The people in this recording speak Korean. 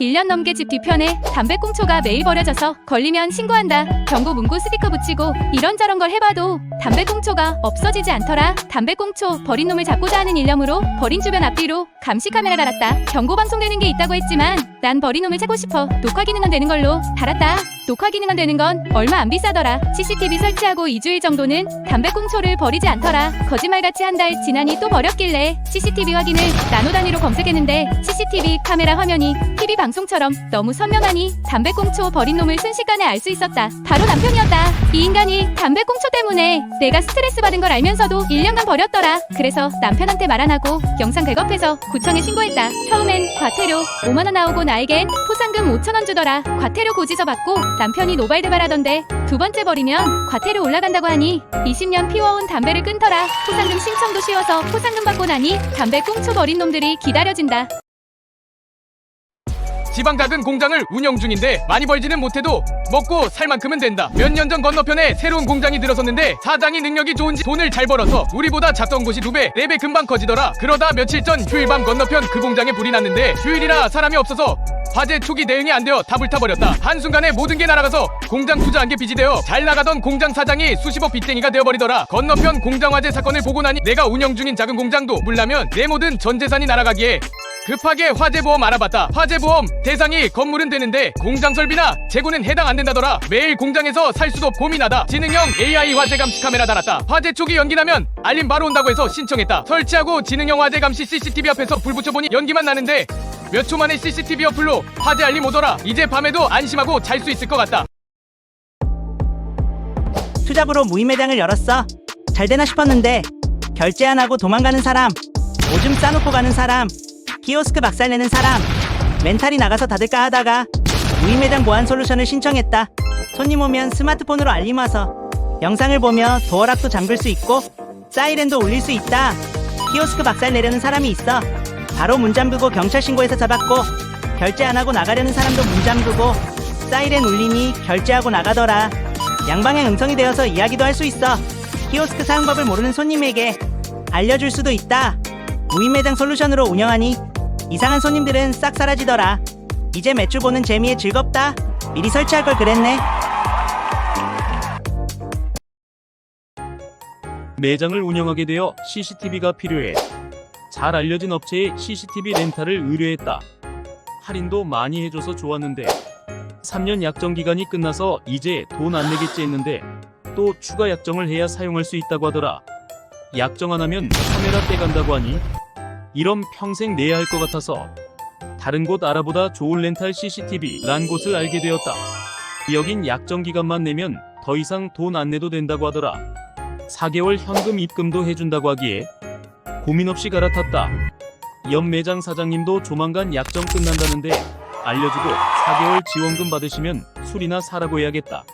1년 넘게 집 뒤편에 담배꽁초가 매일 버려져서 걸리면 신고한다. 경고 문구 스티커 붙이고 이런저런 걸 해봐도 담배꽁초가 없어지지 않더라. 담배꽁초 버린 놈을 잡고자 하는 일념으로 버린 주변 앞뒤로 감시 카메라 달았다. 경고 방송되는 게 있다고 했지만 난 버린 놈을 찾고 싶어. 녹화 기능은 되는 걸로 달았다. 녹화 기능은 되는 건 얼마 안 비싸더라. CCTV 설치하고 2주일 정도는 담배꽁초를 버리지 않더라. 거짓말같이 한 달 지나니 또 버렸길래 CCTV 확인을 나노 단위로 검색했는데 CCTV 카메라 화면이 TV 방송처럼 너무 선명하니 담배꽁초 버린 놈을 순식간에 알 수 있었다. 바로 남편이었다. 이 인간이 담배꽁초 때문에 내가 스트레스 받은 걸 알면서도 1년간 버렸더라. 그래서 남편한테 말 안 하고 영상 백업해서 구청에 신고했다. 처음엔 과태료 5만 원 나오고 나에겐 포상금 5천 원 주더라. 과태료 고지서 받고 남편이 노발대발하던데 두 번째 버리면 과태료 올라간다고 하니 20년 피워온 담배를 끊더라. 포상금 신청도 쉬워서 포상금 받고 나니 담배 꽁초 버린 놈들이 기다려진다. 지방 작은 공장을 운영 중인데 많이 벌지는 못해도 먹고 살 만큼은 된다. 몇 년 전 건너편에 새로운 공장이 들어섰는데 사장이 능력이 좋은지 돈을 잘 벌어서 우리보다 작던 곳이 두 배, 네 배 금방 커지더라. 그러다 며칠 전 휴일 밤 건너편 그 공장에 불이 났는데 휴일이라 사람이 없어서 화재 초기 대응이 안 되어 다 불타버렸다. 한순간에 모든 게 날아가서 공장 투자한 게 빚이 되어 잘 나가던 공장 사장이 수십억 빚쟁이가 되어버리더라. 건너편 공장 화재 사건을 보고 나니 내가 운영 중인 작은 공장도 물라면 내 모든 전 재산이 날아가기에 급하게 화재보험 알아봤다. 화재보험 대상이 건물은 되는데 공장 설비나 재고는 해당 안 된다더라. 매일 공장에서 살 수도 고민하다. 지능형 AI 화재 감시 카메라 달았다. 화재 초기 연기 나면 알림 바로 온다고 해서 신청했다. 설치하고 지능형 화재 감시 CCTV 앞에서 불 붙여보니 연기만 나는데 몇 초 만에 CCTV 어플로 화재 알림 오더라. 이제 밤에도 안심하고 잘 수 있을 것 같다. 투잡으로 무인 매장을 열었어. 잘 되나 싶었는데 결제 안 하고 도망가는 사람, 오줌 싸놓고 가는 사람, 키오스크 박살내는 사람, 멘탈이 나가서 닫을까 하다가 무인매장 보안 솔루션을 신청했다. 손님 오면 스마트폰으로 알림 와서 영상을 보며 도어락도 잠글 수 있고 사이렌도 울릴 수 있다. 키오스크 박살 내려는 사람이 있어. 바로 문 잠그고 경찰 신고해서 잡았고 결제 안 하고 나가려는 사람도 문 잠그고 사이렌 울리니 결제하고 나가더라. 양방향 음성이 되어서 이야기도 할 수 있어. 키오스크 사용법을 모르는 손님에게 알려줄 수도 있다. 무인 매장 솔루션으로 운영하니 이상한 손님들은 싹 사라지더라. 이제 매출 보는 재미에 즐겁다. 미리 설치할 걸 그랬네. 매장을 운영하게 되어 CCTV가 필요해. 잘 알려진 업체에 CCTV 렌탈을 의뢰했다. 할인도 많이 해줘서 좋았는데 3년 약정 기간이 끝나서 이제 돈 안 내겠지 했는데 또 추가 약정을 해야 사용할 수 있다고 하더라. 약정 안 하면 카메라 떼간다고 하니 이런 평생 내야 할 것 같아서 다른 곳 알아보다 좋은 렌탈 CCTV란 곳을 알게 되었다. 여긴 약정 기간만 내면 더 이상 돈 안 내도 된다고 하더라. 4개월 현금 입금도 해준다고 하기에 고민 없이 갈아탔다. 옆 매장 사장님도 조만간 약정 끝난다는데 알려주고 4개월 지원금 받으시면 술이나 사라고 해야겠다.